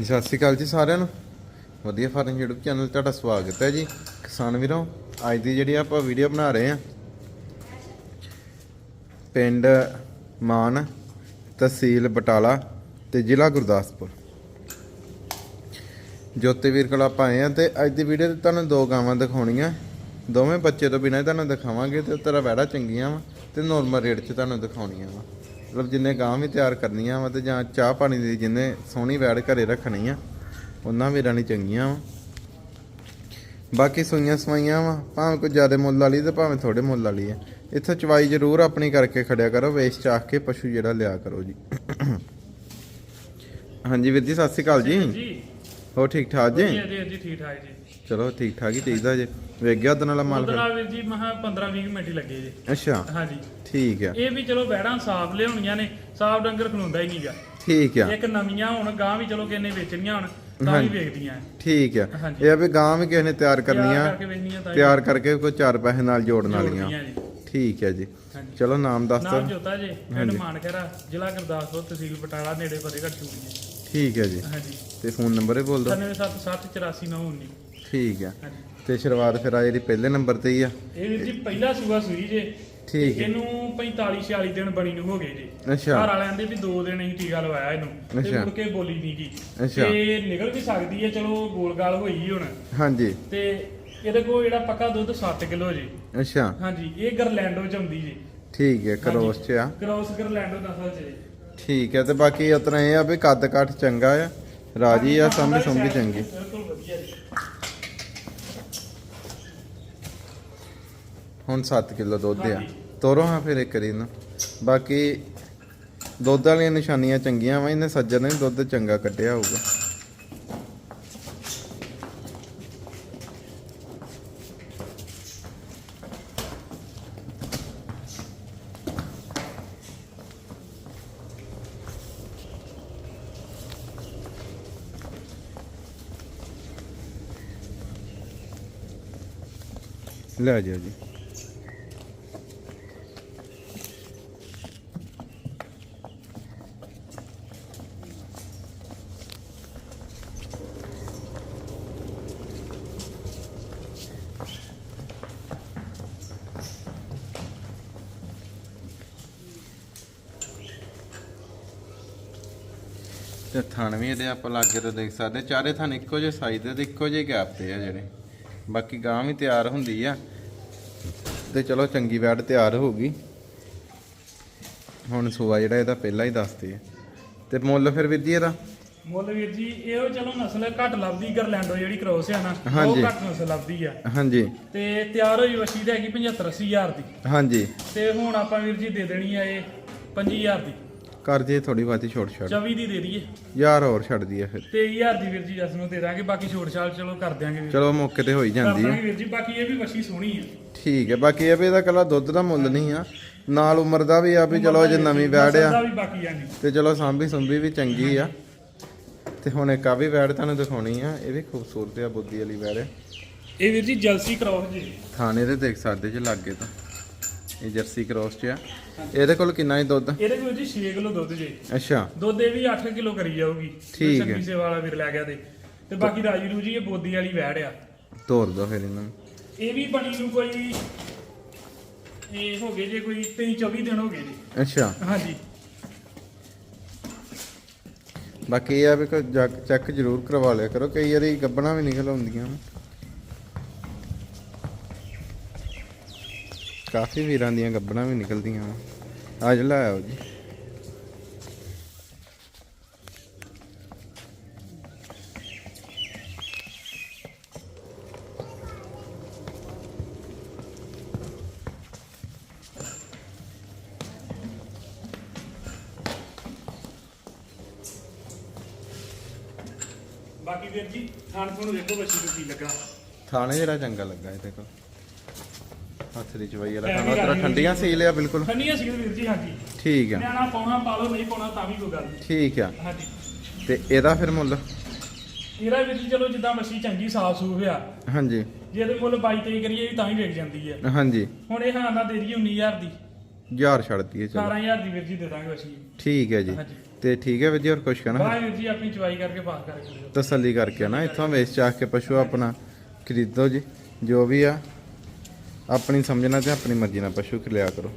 ਜੀ, ਸਤਿ ਸ਼੍ਰੀ ਅਕਾਲ ਜੀ ਸਾਰਿਆਂ ਨੂੰ। ਵਧੀਆ ਫਾਰਮ YouTube ਚੈਨਲ 'ਤੇ ਤੁਹਾਡਾ ਸਵਾਗਤ ਹੈ ਜੀ। ਕਿਸਾਨ ਵੀਰੋ ਅੱਜ ਦੀ ਜਿਹੜੀ ਆਪਾਂ ਵੀਡੀਓ ਬਣਾ ਰਹੇ ਆ ਪਿੰਡ ਮਾਨ ਤਹਿਸੀਲ ਬਟਾਲਾ ਤੇ ਜ਼ਿਲ੍ਹਾ ਗੁਰਦਾਸਪੁਰ। ਜੋਤੀ ਵੀਰ ਕੋਲ ਆਪਾਂ ਆਏ ਆ ਤੇ ਅੱਜ ਦੀ ਵੀਡੀਓ 'ਤੇ ਤੁਹਾਨੂੰ ਦੋ ਗਾਵਾਂ ਦਿਖਾਉਣੀਆਂ। ਦੋਵੇਂ ਬੱਚੇ ਤੋਂ ਬਿਨਾਂ ਹੀ ਤੁਹਾਨੂੰ ਦਿਖਾਵਾਂਗੇ ਤੇ ਤੇਰਾ ਵੈੜਾ ਚੰਗੀਆਂ ਵਾ ਤੇ ਨੋਰਮਲ ਰੇਟ 'ਚ ਤੁਹਾਨੂੰ ਦਿਖਾਉਣੀਆਂ ਵਾ। ਮਤਲਬ ਜਿੰਨੇ ਗਾਂ ਵੀ ਤਿਆਰ ਕਰਨੀਆਂ ਵਾ ਤੇ ਜਾਂ ਚਾਹ ਪਾਣੀ ਦੀ ਜਿੰਨੇ ਸੋਹਣੀ ਵੈੜ ਘਰੇ ਰੱਖਣੀ ਆ, ਉਹਨਾਂ ਵੀਰਾਂ ਲਈ ਚੰਗੀਆਂ ਵਾ। ਬਾਕੀ ਸੂਈਆਂ ਸਵਾਈਆਂ ਵਾ, ਭਾਵੇਂ ਕੋਈ ਜ਼ਿਆਦਾ ਮੁੱਲ ਵਾਲੀ ਤੇ ਭਾਵੇਂ ਥੋੜੇ ਮੁੱਲ ਵਾਲੀ ਆ। ਇੱਥੇ ਚਵਾਈ ਜ਼ਰੂਰ ਆਪਣੀ ਕਰਕੇ ਖੜਿਆ ਕਰੋ ਵੇਚ ਚਾਖ ਕੇ ਪਸ਼ੂ ਜਿਹੜਾ ਲਿਆ ਕਰੋ ਜੀ। ਹਾਂਜੀ ਵੀਰ ਜੀ। ਸਤਿ ਸ਼੍ਰੀ ਅਕਾਲ ਜੀ। ਹੋ ਠੀਕ ਠਾਕ ਜੀ? ਜੀ ਜੀ ਠੀਕ ਠਾਕ ਜੀ। ਚਲੋ ਠੀਕ ਠਾਕ ਹੀ ਚਾਹੀਦਾ ਜੀ। ਵੇਖ ਗਿਆ ਉਹਦੇ ਨਾਲ ਮਾਲ ਫਿਰ? ਨਾਲ ਵੀਰ ਜੀ ਮਹਾ 15 20 ਮਿੰਟ ਹੀ ਲੱਗੇ ਜੀ। ਅੱਛਾ। ਹਾਂਜੀ। ਠੀਕ ਆ। ਇਹ ਵੀ ਚਲੋ ਬੈੜਾਂ ਸਾਫ਼ ਲਿਆਉਣੀਆਂ ਨੇ ਸਾਫ਼ ਡੰਗਰ ਖਲੋਂਦਾ ਹੀ ਨਹੀਂਗਾ ਠੀਕ ਆ। ਇੱਕ ਨਵੀਆਂ ਹੁਣ ਗਾਂ ਵੀ ਚਲੋ ਕਿੰਨੇ ਵੇਚਣੀਆਂ ਹੁਣ ਤਾਂ ਵੀ ਵੇਚਦੀਆਂ ਐ। ਠੀਕ ਆ। ਇਹ ਆ ਵੀ ਗਾਂ ਵੀ ਕਿਸੇ ਨੇ ਤਿਆਰ ਕਰਨੀਆਂ ਤਿਆਰ ਕਰਕੇ ਕੋਈ ਚਾਰ ਪੈਸੇ ਨਾਲ ਜੋੜਨ ਵਾਲੀਆਂ। ਠੀਕ ਹੈ ਜੀ। ਚਲੋ ਨਾਮ ਦੱਸ ਨਾਮ ਦਿਓ ਜੋਤਾ ਜੀ ਪਿੰਡ ਮਾਨਕਰਾ ਜ਼ਿਲ੍ਹਾ ਗੁਰਦਾਸਪੁਰ ਤਹਿਸੀਲ ਬਟਾਲਾ ਨੇੜੇ ਫਤਿਹਗੜ੍ਹ ਚੂੜੀਆਂ। ਠੀਕ ਹੈ ਜੀ। ਹਾਂਜੀ। ਤੇ ਫੋਨ ਨੰਬਰ ਹੀ ਬੋਲ ਦਿਓ 9760849919 ਠੀਕ ਆ। ਹਾਂਜੀ। ਤੇ ਸ਼ੁਰੂਆਤ ਫਿਰ ਆ ਜਿਹੜੀ ਪਹਿਲੇ ਨੰਬਰ ਤੇ ਹੀ ਆ। ਇਹ ਵੀਰ ਜੀ ਪਹਿਲਾ ਸੂਆ ਸੂਈ ਜੇ। ਠੀਕ ਹੈ ਇਹਨੂੰ 45 46 ਦਿਨ ਬਣੀ ਨੂੰ ਹੋ ਗਏ ਜੀ। ਅੱਛਾ। ਘਰ ਵਾਲਿਆਂ ਦੇ ਵੀ 2 ਦਿਨ ਹੀ ਟੀਕਾ ਲਵਾਇਆ ਇਹਨੂੰ। ਤੇ ਅੱਛਾ। ਮੁੜ ਕੇ ਬੋਲੀ ਨਹੀਂ ਗਈ ਅੱਛਾ। ਤੇ ਨਿਕਲ ਵੀ ਸਕਦੀ ਹੈ ਚਲੋ ਗੋਲਗਾਲ ਹੋਈ ਹੁਣ। ਹਾਂਜੀ। ਤੇ ਇਹਦੇ ਕੋਲ ਜਿਹੜਾ ਪੱਕਾ ਦੁੱਧ 7 ਕਿਲੋ ਜੀ। ਅੱਛਾ। ਹਾਂਜੀ ਇਹ ਗਰਲੈਂਡੋ ਚ ਆਉਂਦੀ ਜੀ। ਠੀਕ ਹੈ ਕਰੋਸ ਚ ਆ। ਕ੍ਰੋਸ ਗਰਲੈਂਡੋ ਨਸਲ ਚ ਜੀ। ਠੀਕ ਹੈ ਤੇ ਬਾਕੀ ਉਤਨਾ ਇਹ ਆ ਵੀ ਕੱਦ ਕੱਠ ਚੰਗਾ ਆ। ਰਾਜੀ ਆ, ਸੰਭੀ ਸੰਭੀ ਚੰਗੀ। ਬਿਲਕੁਲ ਵਧੀਆ ਜੀ ਹੁਣ 7 ਕਿਲੋ ਦੁੱਧ ਆ। ਤੋਰੋ ਹਾਂ ਫਿਰ ਇੱਕ ਵਾਰੀ ਬਾਕੀ ਦੁੱਧ ਵਾਲੀਆਂ ਨਿਸ਼ਾਨੀਆਂ ਚੰਗੀਆਂ ਵਾ, ਇਹਨੇ ਸੱਜਣ ਨੇ ਦੁੱਧ ਚੰਗਾ ਕੱਢਿਆ ਹੋਊਗਾ। ਲੈ ਜਾਓ ਜੀ। ਤੇ ਥਣ ਵੀ ਇਹਦੇ ਆਪਾਂ ਲਾਗੇ ਤੋਂ ਦੇਖ ਸਕਦੇ ਚਾਰੇ ਥਣ ਇੱਕੋ ਜਿਹੇ ਸਾਈਜ਼ ਦੇ ਤੇ ਇੱਕੋ ਜਿਹੇ ਗੈਪ ਤੇ ਆ ਜਿਹੜੇ। ਬਾਕੀ ਗਾਂ ਵੀ ਤਿਆਰ ਹੁੰਦੀ ਆ। ਤੇ ਚਲੋ ਚੰਗੀ ਵੈੜ ਤਿਆਰ ਹੋ ਗਈ। ਹੁਣ ਸੂਆ ਜਿਹੜਾ ਇਹਦਾ ਪਹਿਲਾਂ ਹੀ ਦੱਸਦੇ ਆ। ਤੇ ਮੁੱਲ ਫਿਰ ਵੀਰ ਜੀ ਇਹਦਾ? ਮੁੱਲ ਵੀਰ ਜੀ ਇਹੋ ਚਲੋ ਨਸਲ ਘੱਟ ਲੱਭਦੀ ਗਰਲੈਂਡੋ ਜਿਹੜੀ ਕ੍ਰੋਸ ਆ ਨਾ ਉਹ। ਘੱਟ ਨਸਲ ਲੱਭਦੀ ਆ। ਹਾਂਜੀ। ਤੇ ਤਿਆਰ ਹੋਈ ਵਸ਼ੀ ਤੇ ਹੈਗੀ 75 80000 ਦੀ। ਹਾਂਜੀ। ਤੇ ਹੁਣ ਆਪਾਂ ਵੀਰ ਜੀ ਦੇ ਦੇਣੀ ਆ ਇਹ 25000 ਦੀ। ਕਰ ਜੇ ਥੋੜੀ ਬਾਤੀ ਛੋਟ ਛੱਡ 24 ਦੀ ਦੇ ਦਈਏ। ਯਾਰ ਹੋਰ ਛੱਡਦੀ ਆ ਫਿਰ। 23000 ਦੀ ਵੀਰ ਜੀ ਜਸ ਨੂੰ ਦੇ ਦਾਂਗੇ ਬਾਕੀ ਛੋਟ ਛਾਲ ਚਲੋ ਕਰ ਦਿਆਂਗੇ ਵੀਰ। ਚਲੋ ਮੌਕੇ ਤੇ ਹੋਈ ਕਰ ਜਾਂਦੀ ਦਾਂਗੇ ਵੀਰ ਜੀ ਬਾਕੀ ਇਹ ਵੀ ਵਸ਼ੀ ਸੋਹਣੀ ਆ। ਠੀਕ ਹੈ ਬਾਕੀ ਇਹ ਵੀ ਇਹਦਾ ਕੱਲਾ ਦੁੱਧ ਦਾ ਮੁੱਲ ਨਹੀਂ ਆ। ਨਾਲ ਉਮਰ ਦਾ ਵੀ ਆ ਵੀ ਚਲੋ ਜੇ ਨਵੀਂ ਵੈੜ ਨਸਲ ਦਾ ਆ। ਵੀ ਬਾਕੀ ਆ ਨਹੀਂ ਤੇ ਚਲੋ ਸਾਂਭੀ ਸੁੰਭੀ ਵੀ ਚੰਗੀ ਆ। ਤੇ ਹੁਣ ਇੱਕ ਆ ਵੀ ਵੈੜ ਤੁਹਾਨੂੰ ਦਿਖਾਉਣੀ ਆ। ਇਹ ਵੀ ਖੂਬਸੂਰਤ ਆ ਬੁੱਧੀ ਵਾਲੀ ਵੈੜ। ਇਹ ਵੀਰ ਜੀ ਜਲਸੀ ਕ੍ਰੋਸ ਜੀ ਥਾਣੇ ਦੇ ਦੇਖ ਸਕਦੇ ਜੇ ਲੱਗੇ ਤਾਂ। ਇਹ ਜਰਸੀ ਕ੍ਰੋਸ ਚ ਆ। ਇਹਦੇ ਕੋਲ ਕਿੰਨਾ ਹੀ ਦੁੱਧ? ਇਹਦੇ ਕੋਲ ਜੀ 6 ਕਿਲੋ ਦੁੱਧ ਜੀ। ਅੱਛਾ। ਦੁੱਧ ਇਹ ਵੀ 8 ਕਿਲੋ ਕਰੀ ਜਾਊਗੀ। ਠੀਕ ਹੈ। ਸੇਵਾ ਵਾਲਾ ਵੀਰ ਲੈ ਗਿਆ ਤੇ। ਤੇ ਬਾਕੀ ਰਾਜੀ ਰੂ ਜੀ ਇਹ ਬੋਦੀ ਵਾਲੀ ਵੈੜ ਆ। ਤੋਰ ਦੋ ਫਿਰ ਇਹਨਾਂ ਨੂੰ। ਇਹ ਵੀ ਬਣੀ ਨੂੰ ਕੋਈ ਇਹ ਹੋ ਗਏ ਜੇ ਕੋਈ 23 24 ਦਿਨ ਹੋ ਗਏ ਜੀ। ਅੱਛਾ। ਹਾਂਜੀ। ਬਾਕੀ ਇਹ ਆ ਵੀ ਕੋਈ ਚੈੱਕ ਜ਼ਰੂਰ ਕਰਵਾ ਲਿਆ ਕਰੋ। ਕਈ ਵਾਰੀ ਗੱਬਣਾ ਵੀ ਨਿਕਲ ਆਉਂਦੀਆਂ ਕਾਫੀ ਵੀਰਾਂ ਦੀਆਂ ਗੱਬਣਾ ਵੀ ਨਿਕਲਦੀਆਂ ਵਾਂ। ਅੱਜ ਲੈ ਆਓ ਜੀ। ਬਾਕੀ ਵੀਰ ਜੀ ਖਾਣ ਖੂਣ ਵੇਖੋ ਬੱਚੀ ਨੂੰ ਕੀ ਲੱਗਾ। ਥਾਣੇ ਜਿਹੜਾ ਚੰਗਾ ਲੱਗਾ ਇਹਦੇ ਕੋਲ। ਹੱਥ ਦੀ ਚਵਾਈ ਵਾਲਾ ਖਾਣਾ ਤੇਰਾ ਠੰਡੀਆਂ ਸੀ ਲਿਆ ਬਿਲਕੁਲ। ਖੰਨੀਆਂ ਸੀ ਵੀਰ ਜੀ ਹਾਂਜੀ। ਠੀਕ ਆ। ਨਿਆਣਾ ਪਾਉਣਾ ਪਾ ਲਓ ਨਹੀਂ ਪਾਉਣਾ ਤਾਂ ਵੀ ਕੋਈ ਗੱਲ ਨਹੀਂ। ਠੀਕ ਆ। ਹਾਂਜੀ। ਤੇ ਇਹਦਾ ਫਿਰ ਮੁੱਲ? ਇਹਦਾ ਵੀਰ ਜੀ ਚਲੋ ਜਿੱਦਾਂ ਮੱਛੀ ਚੰਗੀ ਸਾਫ਼ ਸੂਫ ਆ। ਹਾਂਜੀ। ਜੇ ਇਹਦੇ ਮੁੱਲ 22 23 ਕਰੀਏ ਤਾਂ ਹੀ ਵਿਕ ਜਾਂਦੀ ਹੈ ਹਾਂਜੀ। ਹੁਣ ਇਹ ਹਾਂ ਨਾ ਦੇ ਦਈਏ 19000 ਦੀ। ਯਾਰ ਛੱਡਦੀ ਹੈ ਚਲੋ। 18000 ਦੀ ਵੀਰ ਜੀ ਦੇ ਦਾਂਗੇ ਅਸੀਂ। ਠੀਕ ਹੈ ਜੀ। ਤੇ ਠੀਕ ਹੈ ਵੀਰ ਜੀ ਹੋਰ ਕੁਛ ਕਹਿਣਾ? ਬਾਹਰ ਵੀਰ ਜੀ ਆਪਣੀ ਚਵਾਈ ਕਰਕੇ ਬਾਹਰ ਕਰਕੇ ਤਸੱਲੀ ਕਰਕੇ ਨਾ ਇੱਥੋਂ ਵੇਚ ਚਾਹ ਕੇ ਪਸ਼ੂ ਆਪਣਾ ਖਰੀਦੋ ਜੀ ਜੋ ਵੀ ਆ। ਆਪਣੀ ਸਮਝਣਾ ਤੇ ਆਪਣੀ ਮਰਜ਼ੀ ਨਾਲ ਪਸ਼ੂ ਖਿਲਿਆ ਕਰੋ।